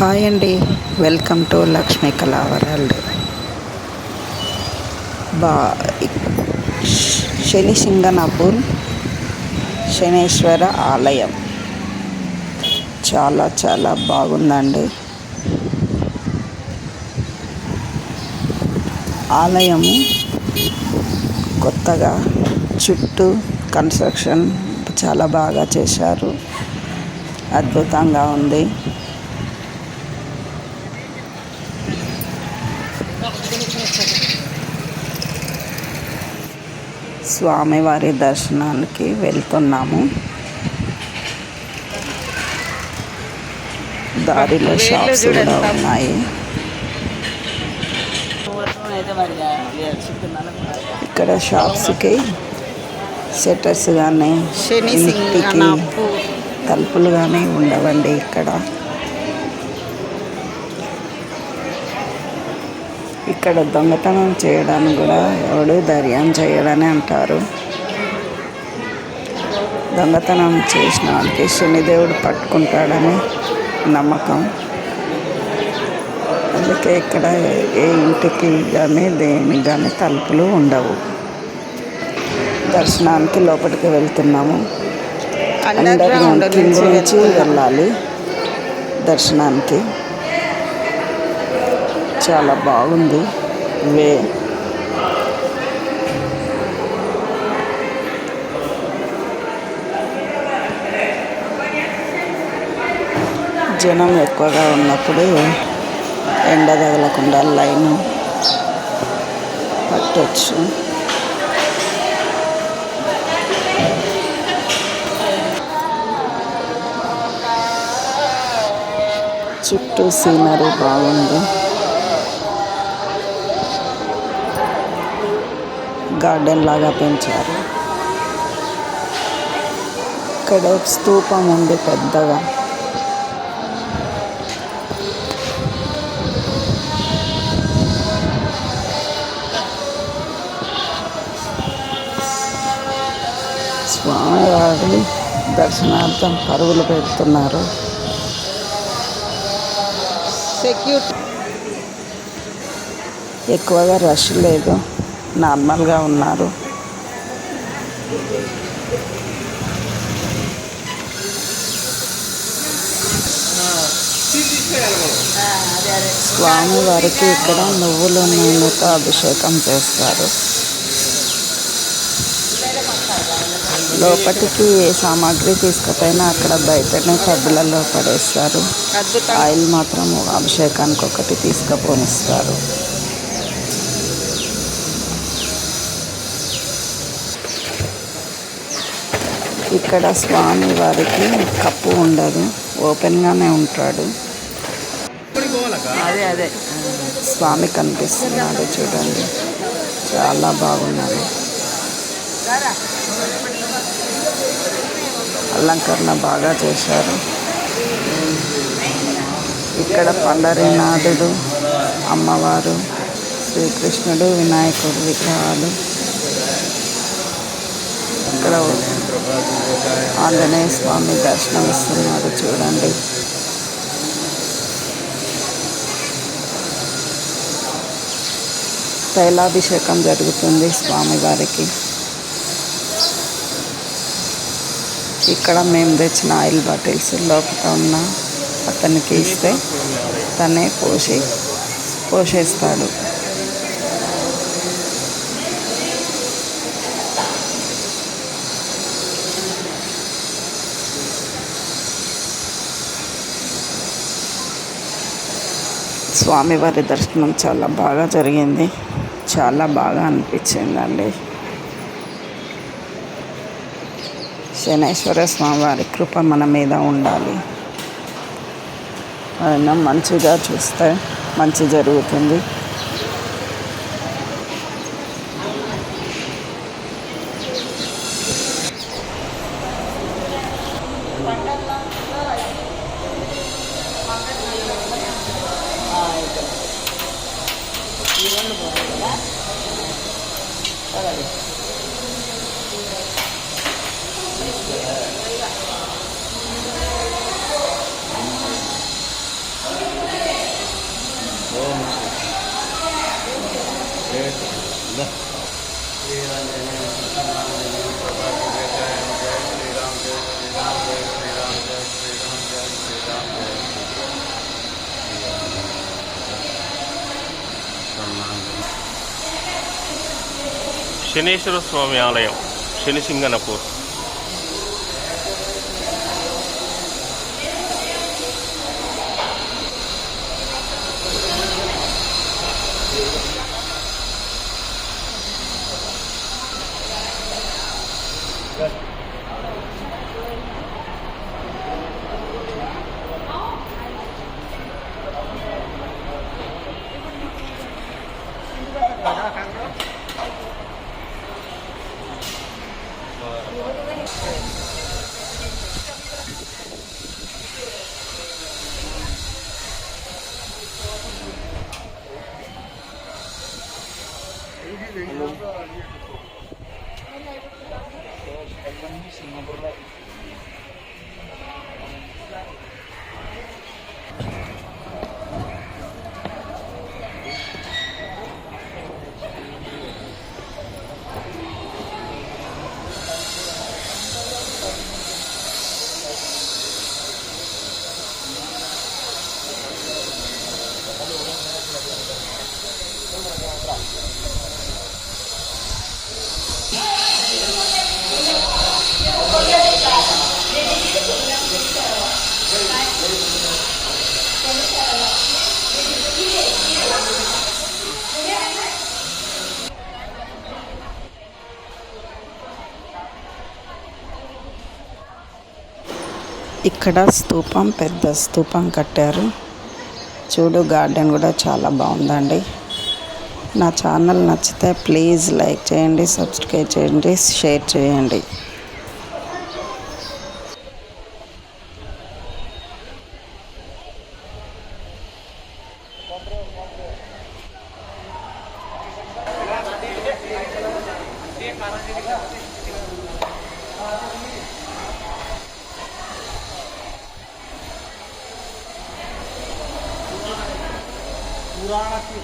Hi అండి. Welcome to Lakshmi కళా world. బా శని సింగనాపూర్ శనేశ్వర ఆలయం. చాలా చాలా బాగుందండి. ఆలయము కొత్తగా చుట్టూ కన్స్ట్రక్షన్ చాలా బాగా చేశారు. అద్భుతంగా ఉంది. స్వామివారి దర్శనానికి వెళ్తున్నాము. దారిలో షాప్స్ కూడా ఉన్నాయి. ఇక్కడ షాప్స్కి షట్టర్స్ కానీ ఇంటికి తలుపులు కానీ ఉండవండి ఇక్కడ. ఇక్కడ దొంగతనం చేయడానికి కూడా ఎవడు ధైర్యం చేయడని అంటారు. దొంగతనం చేసిన వాళ్ళకి శనిదేవుడు పట్టుకుంటాడని నమ్మకం. అందుకే ఇక్కడ ఏ ఇంటికి కానీ దేనికి కానీ తలుపులు ఉండవు. దర్శనానికి లోపలికి వెళ్తున్నాము. నుంచి వెళ్ళాలి దర్శనానికి. చాలా బాగుంది. వే జనం ఎక్కువగా ఉన్నప్పుడు ఎండ తగలకుండా లైన్ పట్టొచ్చు. చుట్టూ సీనరీ బాగుంది. గార్డెన్ లాగా పెంచారు. ఇక్కడ స్తూపం ఉంది పెద్దగా. స్వామివారి దర్శనార్థం పరుగులు పెడుతున్నారు. సెక్యూరిటీ ఎక్కువగా రష్ లేదు. నార్మల్గా ఉన్నారు. స్వామి వారికి ఇక్కడ నువ్వుల నూనెతో అభిషేకం చేస్తారు. లోపటికి ఏ సామాగ్రి తీసుకపోయినా అక్కడ బయటనే టబ్బులలో పడేస్తారు. ఆయిల్ మాత్రం అభిషేకానికి ఒకటి తీసుకపోనిస్తారు. ఇక్కడ స్వామి వారికి కప్పు ఉండదు. ఓపెన్గానే ఉంటాడు. అదే అదే. స్వామి కనిపిస్తున్నాడు చూడండి. చాలా బాగున్నారు. అలంకరణ బాగా చేశారు. ఇక్కడ పండరీనాథుడు అమ్మవారు శ్రీకృష్ణుడు వినాయకుడు విగ్రహాలు. ఇక్కడ ఆంజనేయ స్వామి దర్శనం ఇస్తున్నారు చూడండి. తైలాభిషేకం జరుగుతుంది స్వామివారికి ఇక్కడ మేము తెచ్చిన ఆయిల్ బాటిల్స్ లోపల ఉన్న అతనికి ఇస్తే తనే పోసి పోషేస్తాడు. స్వామివారి దర్శనం చాలా బాగా జరిగింది. చాలా బాగా అనిపించిందండి. శనేశ్వర స్వామివారి కృప మన మీద ఉండాలి. ఆయన మంచిగా చూస్తే మంచి జరుగుతుంది. ただです。శనేశ్వర స్వామి ఆలయం శనిసింగనపూర్. ఇక్కడ స్తూపం పెద్ద స్తూపం కట్టారు. చూడు గార్డెన్ కూడా చాలా బాగుందండి. నా ఛానల్ నచ్చితే ప్లీజ్ లైక్ చేయండి సబ్స్క్రైబ్ చేయండి షేర్ చేయండి. पुराणा की